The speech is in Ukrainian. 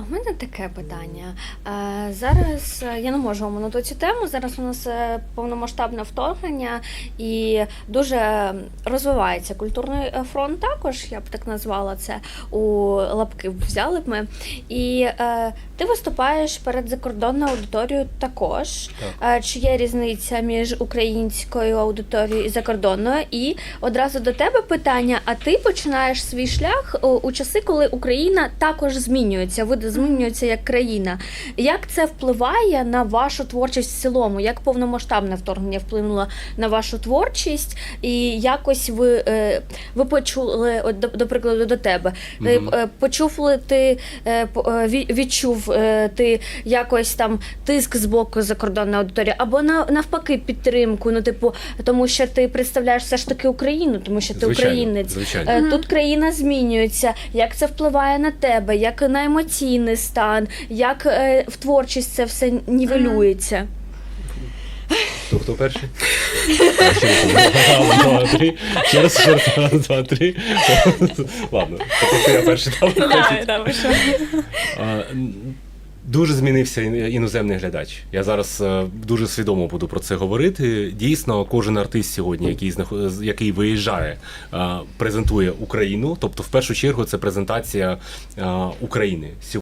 А в мене таке питання. Е, Зараз е, я не можу оминути цю тему. Зараз у нас е, повномасштабне вторгнення і дуже розвивається культурний фронт. Також я б так назвала це у лапки взяли б ми. І ти виступаєш перед закордонною аудиторією також. Е, Чи є різниця між українською аудиторією і закордонною? І одразу до тебе питання: а ти починаєш свій шлях у часи, коли Україна також змінюється, види змінюються як країна. Як це впливає на вашу творчість в цілому? Як повномасштабне вторгнення вплинуло на вашу творчість? І якось ви, е, ви почули, от, до, до прикладу, до тебе, ти Мгм. е, почув ли ти е, відчув ти якось там тиск з боку закордонної аудиторії, або на навпаки підтримку? Ну, типу, тому що ти представляєш все ж таки Україну, тому що ти Звичайно, українець. звичайно. Тут країна змінюється. Як це впливає на тебе? Як на емоційний стан? Як е, в творчість це все нівелюється? Хто, хто перший? Раз, два, три. Ще раз, ще раз, раз, два, три. Ладно, тобто я перший там. А, н- Дуже змінився іноземний глядач. Я зараз е, дуже свідомо буду про це говорити. Дійсно, кожен артист сьогодні, який який виїжджає, е, презентує Україну. Тобто, в першу чергу, це презентація е, України.